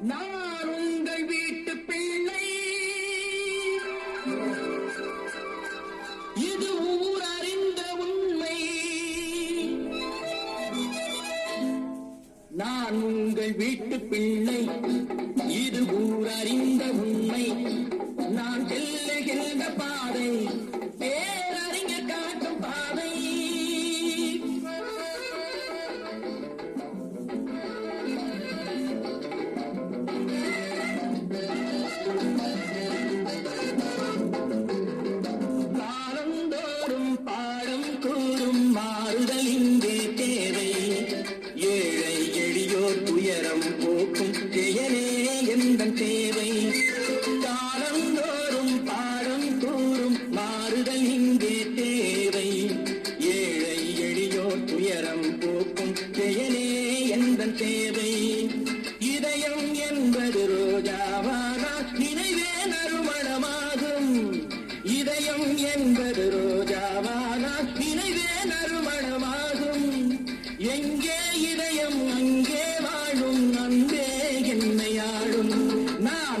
நான் உங்கள் வீட்டு பிள்ளை. இது ஊர் அறிந்த உண்மை. நான் உங்கள் வீட்டு பிள்ளை. இது ஊர் அறிந்த உண்மை. நான் செல்லுகின்ற துயரம் போக்கும் செயலே எந்த தேவை?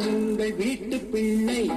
உங்கள் வீட்டு பிள்ளை.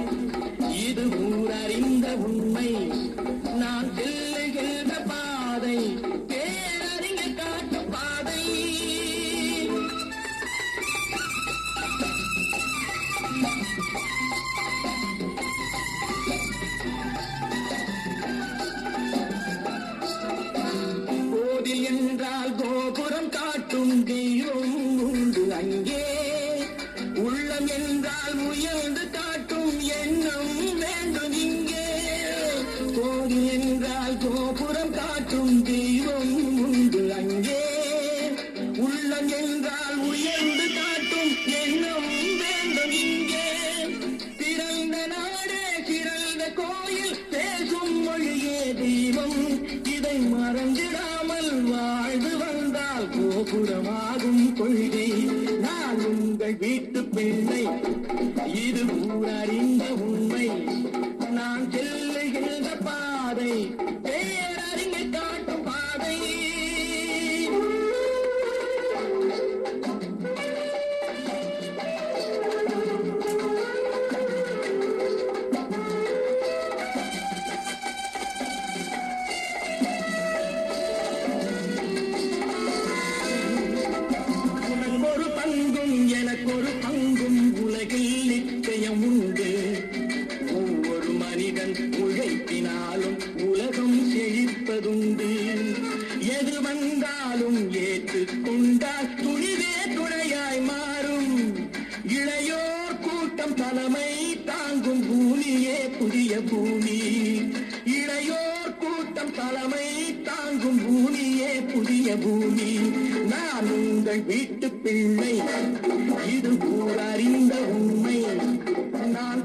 தெய்வம் உண்டு அங்கே உள்ளம் என்றால் உயர்ந்து காட்டும் எண்ணம் வேண்டும் இங்கே. பிறந்த நாடே சிறந்த கோயில் பேசும் மொழியே தெய்வம். இதை மறந்திடாமல் வாழ்ந்து வந்தால் கோபுரமாகும் கொள்கை. நான் உங்கள் வீட்டு பிள்ளை இது ஊரறிந்த புதிய பூமி. இளையோர் கூட்டம் தலைமை தாங்கும் பூமியே புதிய பூமி. நான் உங்கள் வீட்டு பிள்ளை. இது ஊரறிந்த உண்மை. நான்